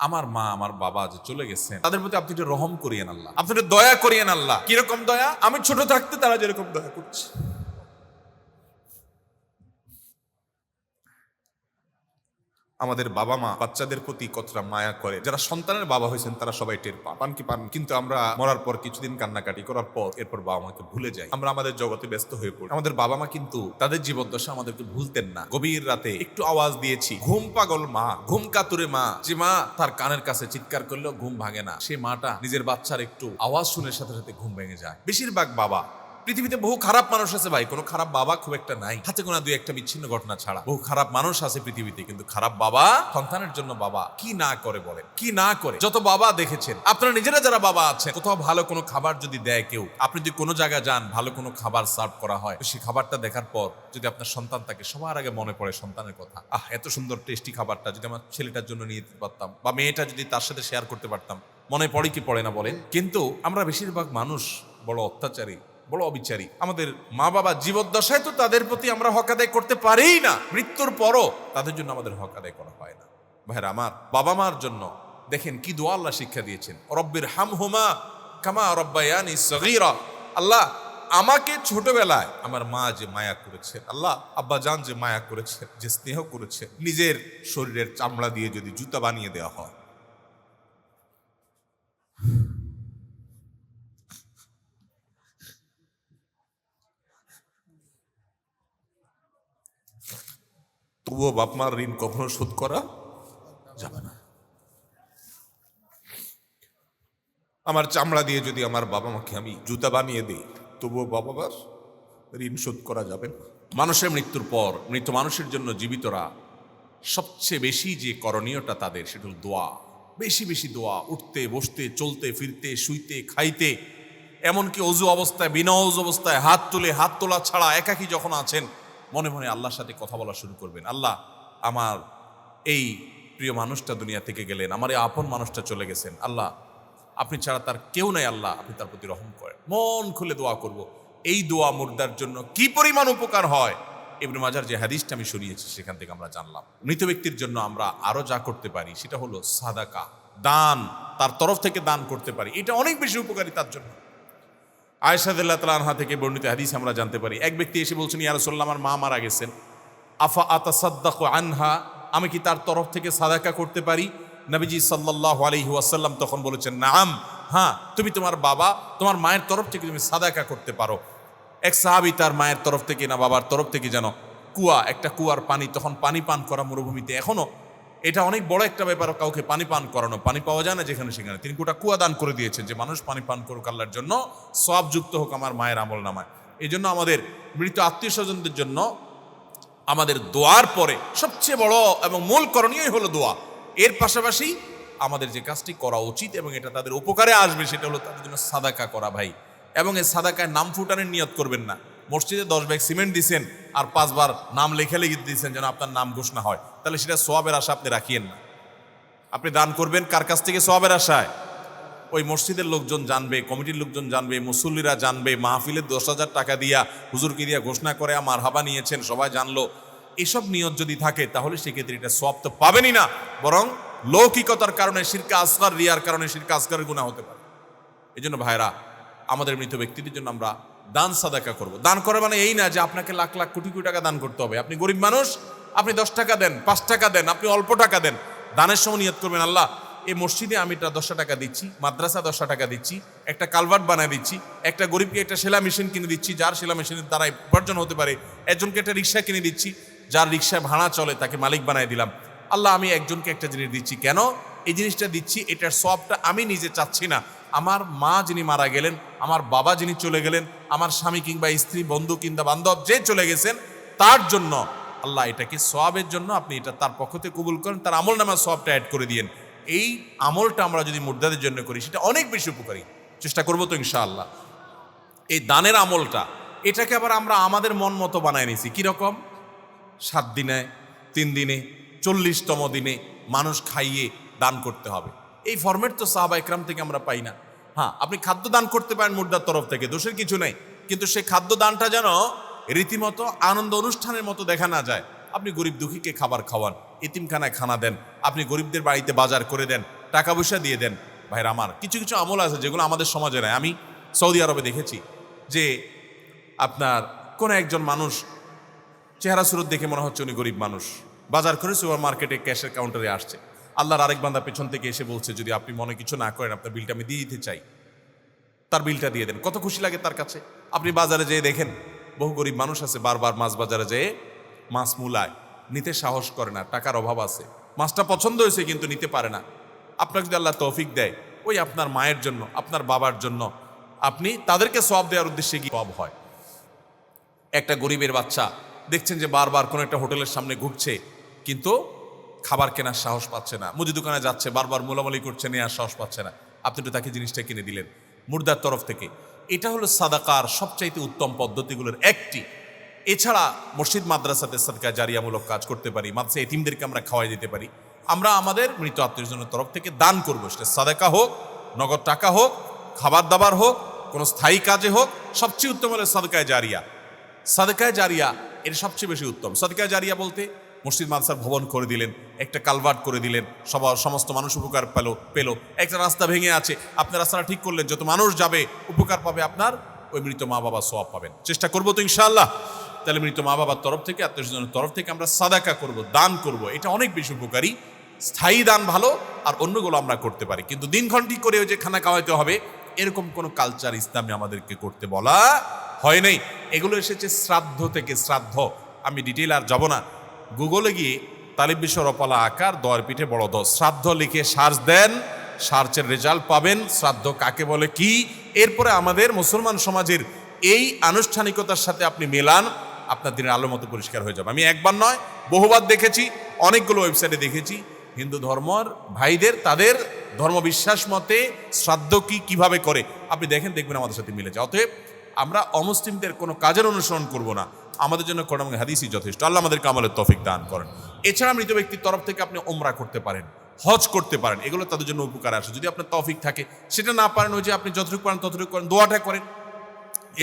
আমার মা, আমার বাবা যে চলে গেছেন, তাদের প্রতি আপনি একটু রহম করিয়েন আল্লাহ। আপনি দয়া করিয়েন আল্লাহ। কীরকম দয়া? আমি ছোট থাকতে তারা যেরকম দয়া করছে। আমাদের বাবা মা বাচ্চাদের প্রতি কতটা মায়া করে। যারা সন্তানের বাবা হয়েছেন, তারা সবাই টের পান। কি পান? কিন্তু আমরা মরার পর কিছুদিন কান্নাকাটি করার পর এরপর বাবা মাকে ভুলে যাই। আমরা আমাদের জগতে ব্যস্ত হয়ে পড়ি। আমাদের বাবা মা কিন্তু তাদের জীবদ্দশা আমাদেরকে ভুলতেন না। গভীর রাতে একটু আওয়াজ দিয়েছি, ঘুম পাগল মা, ঘুম কাতুরে মা। যে মা তার কানের কাছে চিৎকার করলেও ঘুম ভাঙে না। সে মাটা নিজের বাচ্চার একটু আওয়াজ শুনে সাথে সাথে ঘুম ভেঙে যায়। বেশিরভাগ বাবা পৃথিবীতে বহু খারাপ মানুষ আছে ভাই, কোনো খারাপ বাবা খুব একটা নাই। হাতে গোনা দুই একটা বিচ্ছিন্ন ঘটনা ছাড়া। বহু খারাপ মানুষ আছে পৃথিবীতে, কিন্তু খারাপ বাবা, সন্তানের জন্য বাবা কি না করে বলেন? কি না করে? যত বাবা দেখেছেন, আপনারা নিজেরা যারা বাবা আছেন, কোথাও ভালো কোনো খাবার যদি দেয় কেউ, আপনি যদি কোনো জায়গায় যান, ভালো কোনো খাবার সার্ভ করা হয় সেই খাবারটা দেখার পর যদি আপনার সন্তান থাকে সবার আগে মনে পড়ে সন্তানের কথা, আহ, এত সুন্দর টেস্টি খাবারটা, যদি আমার ছেলেটার জন্য নিয়ে যেতে পারতাম বা মেয়েটা যদি তার সাথে শেয়ার করতে পারতাম। মনে পড়ে কি পড়ে না বলেন? কিন্তু আমরা বেশিরভাগ মানুষ বড় অত্যাচারী। বড় অবিচারী, আমাদের মা বাবা জীবদ্দশায় তো তাদের প্রতি আমরা হক আদায় করতে পারিই না। মৃত্যুর পরও তাদের জন্য আমাদের হক আদায় করা হয় না। ভাইরা আমার বাবা মার জন্য দেখেন কি দোয়া আল্লাহ শিক্ষা দিয়েছেন। রব্বির হাম হুমা কামা রব্বায়ানি সগীরা। আল্লাহ আমাকে ছোটবেলায় আমার মা যে মায়া করেছে, আল্লাহ আব্বা জান যে মায়া করেছে, যে স্নেহ করেছে, নিজের শরীরের চামড়া দিয়ে যদি জুতা বানিয়ে দেওয়া হয় তবুও বাপ মার ঋণ কখনো শোধ করা যাবে না। আমার চামড়া দিয়ে যদি আমার বাবা মাকে আমি জুতা বানিয়ে দিই, তবুও বাবা মার ঋণ শোধ করা যাবে না। মানুষের মৃত্যুর পর, মৃত মানুষের জন্য জীবিতরা সবচেয়ে বেশি যে করণীয়টা তাদের, সেটা হল দোয়া। বেশি বেশি দোয়া, উঠতে, বসতে, চলতে, ফিরতে, শুইতে, খাইতে। এমনকি অজু অবস্থায়, বিনা অজু অবস্থায় হাত তুলে, হাত তোলা ছাড়া একাকি যখন আছেন মনে মনে আল্লাহর সাথে কথা বলা শুরু করবেন। আল্লাহ, আমার এই প্রিয় মানুষটা দুনিয়া থেকে গেলেন, আমার এই আপন মানুষটা চলে গেছেন। আল্লাহ, আপনি ছাড়া তার কেউ নাই আল্লাহ, আপনি তার প্রতি রহম করেন। মন খুলে দোয়া করব। এই দোয়া মুর্দার জন্য কি পরিমাণ উপকার হয়? ইবনে মাজার যে হাদিসটা আমি শুনিয়েছি, সেখান থেকে আমরা জানলাম। মৃত ব্যক্তির জন্য আমরা আরও যা করতে পারি, সেটা হলো সাদাকা, দান, তার তরফ থেকে দান করতে পারি। এটা অনেক বেশি উপকারী তার জন্য। আয়সাদুল্লাহ তালা আনহা থেকে বর্ণিত হাদিস আমরা জানতে পারি। এক ব্যক্তি এসে বলছেন ইয়ারসোল্লাহ আমার মা মারা গেছেন। আফা আতা সাদ্দাক আনহা? আমি কি তার তরফ থেকে সাদাকা করতে পারি? নবীজি সাল্লাহ আলহি ওয়াসাল্লাম তখন বলেছেন নাম হ্যাঁ তুমি তোমার বাবা, তোমার মায়ের তরফ থেকে তুমি সাদাকা করতে পারো। এক সাহাবি তার মায়ের তরফ থেকে না বাবার তরফ থেকে যেন কুয়া, একটা কুয়ার পানি, তখন পানি পান করা মরুভূমিতে এখনও এটা অনেক বড় একটা ব্যাপার কাউকে পানি পান করানো, পানি পাওয়া যায় না যেখানে সেখানে। তিনি গোটা কুয়া দান করে দিয়েছেন যে, মানুষ পানি পান করুক আল্লাহর জন্য সব যুক্ত হোক আমার মায়ের আমল নামায়। এই জন্য আমাদের মৃত আত্মীয় স্বজনদের জন্য আমাদের দোয়ার পরে সবচেয়ে বড় এবং মূল করণীয় হলো দোয়া। এর পাশাপাশি আমাদের যে কাজটি করা উচিত এবং এটা তাদের উপকারে আসবে, সেটা হলো তাদের জন্য সাদাকা করা ভাই। এবং এই সাদাকায় নাম ফুটানোর নিয়ত করবেন না। মসজিদে দশ ব্যাগ সিমেন্ট দিছেন আর পাঁচবার নাম লেখে লিখে দিয়েছেন যেন আপনার নাম ঘোষণা হয়। তাহলে সেটা সোয়াবের আশা আপনি রাখিয়েন না। আপনি দান করবেন কার কাছ থেকে? সোয়াবের আশায়। ওই মসজিদের লোকজন জানবে, কমিটির লোকজন জানবে, মুসল্লিরা জানবে, মাহফিলের দশ হাজার টাকা দিয়া, হুজুরকে দিয়া ঘোষণা করে, আমার হাবা নিয়েছেন, সবাই জানলো। এসব নিয়ত যদি থাকে, তাহলে সেক্ষেত্রে এটা সব তো পাবেনই না, বরং লৌকিকতার কারণে শিরকা আসগার, রিয়ার কারণে শিরকা আসগারের গুণা হতে পারে। এই জন্য ভাইরা আমাদের মৃত ব্যক্তিদের জন্য আমরা দান সাদাকা করব। দান করা মানে এই না যে আপনাকে লাখ লাখ কোটি কোটি টাকা দান করতে হবে। আপনি গরিব মানুষ, আপনি দশ টাকা দেন, পাঁচ টাকা দেন, আপনি অল্প টাকা দেন, দানের সময় নিয়ত করবেন, আল্লাহ, এই মসজিদে আমি এটা দশটা টাকা দিচ্ছি, মাদ্রাসা দশটা টাকা দিচ্ছি, একটা কালভার্ট বানায় দিচ্ছি, একটা গরিবকে একটা সেলা মেশিন কিনে দিচ্ছি, যার সেলা মেশিনের দ্বারাই উপার্জন হতে পারে, একজনকে একটা রিক্সা কিনে দিচ্ছি, যার রিক্সায় ভাড়া চলে, তাকে মালিক বানায় দিলাম। আল্লাহ, আমি একজনকে একটা জিনিস দিচ্ছি। কেন? এই জিনিসটা দিচ্ছি, এটার সবটা আমি নিজে চাচ্ছি না। আমার মা যিনি মারা গেলেন, আমার বাবা যিনি চলে গেলেন, আমার স্বামী কিংবা স্ত্রী, বন্ধু কিংবা বান্ধব যে চলে গেছেন, তার জন্য আল্লাহ এটাকে সবের জন্য আপনি এটা তার পক্ষ থেকে কবুল করেন, তার আমল নামা সবটা অ্যাড করে দিয়েন। এই আমলটা আমরা যদি মুর্দাদের জন্য করি, সেটা অনেক বেশি উপকারী। চেষ্টা করব তো ইনশাআল্লাহ। এই দানের আমলটা, এটাকে আবার আমরা আমাদের মন মতো বানায় নিছি। কীরকম সাত দিনে, তিন দিনে, চল্লিশতম দিনে মানুষ খাইয়ে দান করতে হবে। এই ফরম্যাট তো সাহাবা ইকরাম থেকে আমরা পাই না। হ্যাঁ আপনি খাদ্য দান করতে পারেন মুর্দার তরফ থেকে, দোষের কিছু নেই। কিন্তু সেই খাদ্য দানটা যেন রীতিমতো আনন্দ অনুষ্ঠানের মতো দেখা না যায়। আপনি গরিব দুঃখীকে খাবার খাওয়ান, এতিমখানায় খানা দেন, আপনি গরিবদের বাড়িতে বাজার করে দেন, টাকা পয়সা দিয়ে দেন। ভাইরা আমার, কিছু কিছু আমল আছে যেগুলো আমাদের সমাজে নাই। আমি সৌদি আরবে দেখেছি যে আপনার কোনো একজন মানুষ চেহারা সুরত দেখে মনে হচ্ছে উনি গরিব মানুষ। বাজার করে সুপার মার্কেটে ক্যাশের কাউন্টারে আসছে। আল্লাহর আরেক বান্দা পেছন থেকে এসে বলছে, যদি আপনি মনে কিছু না করেন, আপনার বিলটা আমি দিয়ে দিতে চাই। তার বিলটা দিয়ে দেন। কত খুশি লাগে তার কাছে। আপনি বাজারে যেয়ে দেখেন, বহু গরিব মানুষ আছে, বারবার মাছ বাজারে যেয়ে মাছ মূলায়। নিতে সাহস করে না, টাকার অভাব আছে। মাছটা পছন্দ হয়েছে, কিন্তু নিতে পারে না। আপনাকে যদি আল্লাহ তৌফিক দেয়, ওই আপনার মায়ের জন্য, আপনার বাবার জন্য, আপনি তাদেরকে সব দেওয়ার উদ্দেশ্যে গিয়ে সব হয়? একটা গরিবের বাচ্চা, দেখছেন যে বারবার কোনো একটা হোটেলের সামনে ঘুরছে, কিন্তু খাবার কেনার সাহস পাচ্ছে না। মুদি দোকানে যাচ্ছে, বারবার মোলামলি করছে, নেওয়ার সাহস পাচ্ছে না। আপনি তো তাকে জিনিসটা কিনে দিলেন, মুর্দার তরফ থেকে। এটা হলো সাদাকার সবচাইতে উত্তম পদ্ধতিগুলোর একটি। এছাড়া মসজিদ, মাদ্রাসাতে সাদকা জারিয়ামূলক কাজ করতে পারি, মাদ্রাসা এতিমদেরকে আমরা খাওয়াই দিতে পারি। আমরা আমাদের মৃত আত্মীয়জনের তরফ থেকে দান করব। সেটা সাদাকা হোক, নগদ টাকা হোক, খাবার দাবার হোক, কোনো স্থায়ী কাজে হোক, সবচেয়ে উত্তম হলো সাদকায় জারিয়া। সাদকায় জারিয়া এর সবচেয়ে বেশি উত্তম। সাদকায় জারিয়া বলতে মসজিদ মাদ্রাসার ভবন করে দিলেন, একটা কালভার্ট করে দিলেন সবার সমস্ত মানুষ উপকার পেল পেল। একটা রাস্তা ভেঙে আছে আপনার রাস্তাটা ঠিক করলেন, যত মানুষ যাবে, উপকার পাবে আপনার, ওই মৃত মা বাবা সওয়াব পাবেন। চেষ্টা করব তো ইনশাআল্লাহ। তাহলে মৃত মা বাবার তরফ থেকে আত্মীয় স্বজনের তরফ থেকে আমরা সাদাকা করব, দান করব। এটা অনেক বেশি উপকারী। স্থায়ী দান ভালো, আর অন্যগুলো আমরা করতে পারি। কিন্তু দিন ঠিক করে ওই যে খানা খাওয়াইতে হবে, এরকম কোনো কালচার ইসলামে আমাদেরকে করতে বলা হয় নাই। এগুলো এসেছে শ্রাদ্ধ থেকে শ্রাদ্ধ। আমি ডিটেল আর যাব না। গুগলে গিয়ে তালিব বিশ্ব রপালা আকার দর পিঠে বড় দ শ্রাদ্ধ লিখে সার্চ দেন, সার্চের রেজাল্ট পাবেন। শ্রাদ্ধ কাকে বলে, কি? এরপরে আমাদের মুসলমান সমাজের এই আনুষ্ঠানিকতার সাথে আপনি মেলান, আপনার দিনের আলো মতো পরিষ্কার হয়ে যাবে। আমি একবার নয়, বহুবার দেখেছি, অনেকগুলো ওয়েবসাইটে দেখেছি। হিন্দু ধর্মর ভাইদের, তাদের ধর্মবিশ্বাস মতে শ্রাদ্ধ কি, কীভাবে করে? আপনি দেখেন, দেখবেন আমাদের সাথে মিলে যায় অতএব আমরা অমুসলিমদের কোনো কাজের অনুসরণ করব না। আমাদের জন্য কোরআন হাদিসই যথেষ্ট। আল্লাহ আমাদেরকে আমলের তফিক দান করেন। এছাড়া মৃত ব্যক্তির তরফ থেকে আপনি ওমরা করতে পারেন, হজ করতে পারেন, এগুলো তাদের জন্য উপকার আসে যদি আপনার তফিক থাকে, সেটা না পারেন ওই যে আপনি যতটুকু পারেন ততটুকু করেন, দোয়াটা করেন।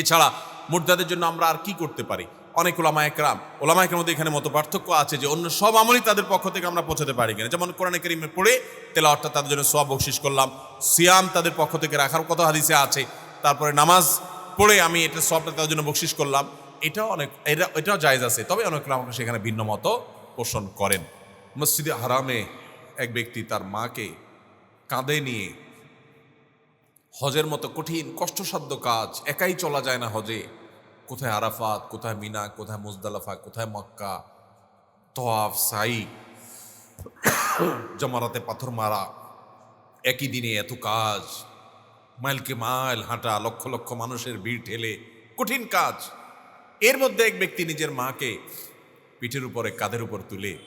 এছাড়া মুর্দাদের জন্য আমরা আর কি করতে পারি? অনেক ওলামা একরাম ওলামা একরাম মধ্যে এখানে মতো পার্থক্য আছে যে অন্য সব আমলই তাদের পক্ষ থেকে আমরা পৌঁছাতে পারি কিনা। যেমন কোরআনে করিমে পড়ে তেলাওয়াতটা তাদের জন্য সব বকশিস করলাম, সিয়াম তাদের পক্ষ থেকে রাখার কথা হাদিসে আছে, তারপরে নামাজ পড়ে আমি এটা সবটা তাদের জন্য বকশিস করলাম। এটাও অনেক, এটা, এটাও জায়েজ আছে। তবে অনেক আমাকে সেখানে ভিন্ন মতো পোষণ করেন। মসজিদে হারামে এক ব্যক্তি তার মাকে কাঁধে নিয়ে হজের মতো কঠিন, কষ্টসাধ্য কাজ, একাই চলা যায় না হজে। কোথায় আরাফাত, কোথায় মিনা, কোথায় মুজদালাফা, কোথায় মক্কা? তোয়াফ সাই, জমারাতে পাথর মারা, একই দিনে এত কাজ, মাইলকে মাইল হাঁটা, লক্ষ লক্ষ মানুষের ভিড় ঠেলে কঠিন কাজ। এর মধ্যে এক ব্যক্তি নিজের মাকে পিঠের উপরে, কাঁধের উপর তুলে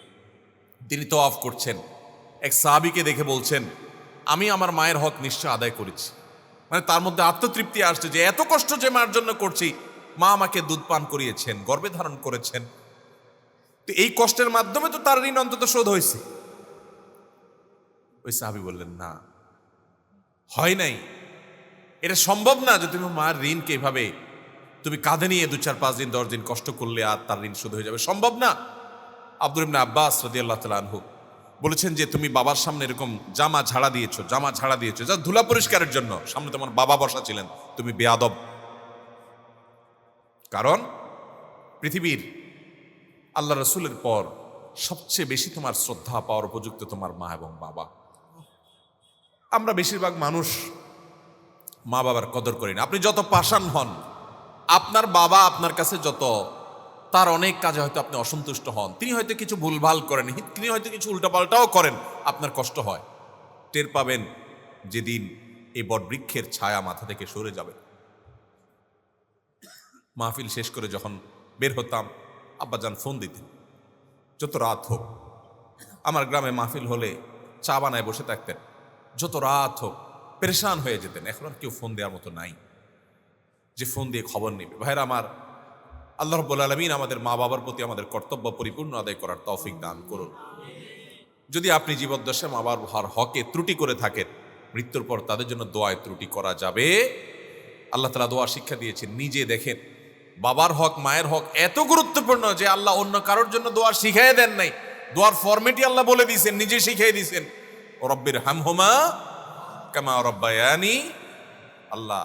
তিনি তো অফ করছেন। এক সাহাবিকে দেখে বলছেন, আমি আমার মায়ের হক নিশ্চয় আদায় করেছি। মানে তার মধ্যে আত্মতৃপ্তি আসছে যে এত কষ্ট যে মার জন্য করছি। মা আমাকে দুধ পান করিয়েছেন গর্বে ধারণ করেছেন। তো এই কষ্টের মাধ্যমে তো তার ঋণ অন্তত শোধ হয়েছে। ওই সাহাবি বললেন, না, হয় নাই। এটা সম্ভব না যে তুমি মার ঋণকে এভাবে তুমি কাঁধে নিয়ে দু চার পাঁচ দিন, দশ দিন কষ্ট করলে আর তার ঋণ শোধ হয়ে যাবে। সম্ভব না? আব্দুল ইবনে আব্বাস রদি আল্লাহ তালা আনহু বলেছেন যে, তুমি বাবার সামনে এরকম জামা ঝাড়া দিয়েছ, জামা ঝাড়া দিয়েছ, যা ধুলা পরিষ্কারের জন্য। সামনে তোমার বাবা বসা ছিলেন, তুমি বেয়াদব। কারণ পৃথিবীর আল্লাহ রসুলের পর সবচেয়ে বেশি তোমার শ্রদ্ধা পাওয়ার উপযুক্ত তোমার মা এবং বাবা। আমরা বেশিরভাগ মানুষ মা বাবার কদর করি না। আপনি যত পাষাণ হন আপনার বাবা আপনার কাছে যত, তার অনেক কাজে হয়তো আপনি অসন্তুষ্ট হন। তিনি হয়তো কিছু ভুলভাল করেন, তিনি হয়তো কিছু উল্টাপাল্টাও করেন, আপনার কষ্ট হয়। টের পাবেন যেদিন এই বটবৃক্ষের ছায়া মাথা থেকে সরে যাবে। মাহফিল শেষ করে যখন বের হতাম, আব্বাজান ফোন দিতেন, যত রাত হোক, আমার গ্রামে মাহফিল হলে চা বানায় বসে থাকতেন। যত রাত হোক, পেরেশান হয়ে যেতেন। এখন আর কেউ ফোন দেওয়ার মতো নাই। যে ফোন দিয়ে খবর নেবে। ভাইরা আমার আল্লাহ রব্বুল আলমিন আমাদের মা বাবার প্রতি আমাদের কর্তব্য পরিপূর্ণ আদায় করার তৌফিক দান করুন। যদি আপনি জীবদ্দশায় মা বাবার হকে ত্রুটি করে থাকেন, মৃত্যুর পর তাদের জন্য দোয়ায় ত্রুটি করা যাবে। আল্লাহ তালা দোয়া শিক্ষা দিয়েছেন, নিজে দেখেন, বাবার হক, মায়ের হক এত গুরুত্বপূর্ণ যে আল্লাহ অন্য কারোর জন্য দোয়া শিখাই দেন নাই। দোয়ার ফরমেটই আল্লাহ বলে দিয়েছেন, নিজে শিখাই দিয়েছেন। রব্বির হামহুমা কামা রব্বায়ানি, আল্লাহ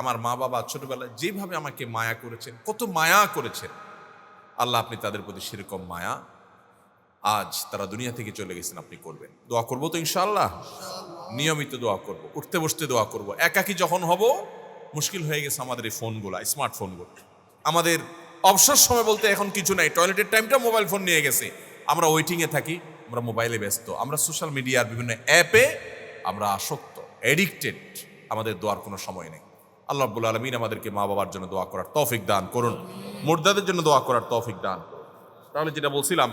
আমার মা বাবা ছোটবেলায় যেভাবে আমাকে মায়া করেছেন, কত মায়া করেছেন। আল্লাহ আপনি তাদের প্রতি সেরকম মায়া আজ তারা দুনিয়া থেকে চলে গেছেন, আপনি করবেন। দোয়া করব তো ইনশাআল্লাহ? নিয়মিত দোয়া করব, উঠতে বসতে দোয়া করব। একাকি যখন হব, মুশকিল হয়ে গেছে আমাদের এই ফোনগুলো স্মার্টফোনগুলো। আমাদের অবসর সময় বলতে এখন কিছু নাই, টয়লেটের টাইমটা মোবাইল ফোন নিয়ে গেছে। আমরা ওয়েটিংয়ে থাকি, আমরা মোবাইলে ব্যস্ত, আমরা সোশ্যাল মিডিয়ার বিভিন্ন অ্যাপে আমরা আসক্ত এডিক্টেড আমাদের দোয়ার কোনো সময় নেই। আল্লাহ রাব্বুল আলমিন আমাদেরকে মা বাবার জন্য দোয়া করার তৌফিক দান করুন। মুর্দাদের জন্য দোয়া করার তৌফিক দান। তাহলে যেটা বলছিলাম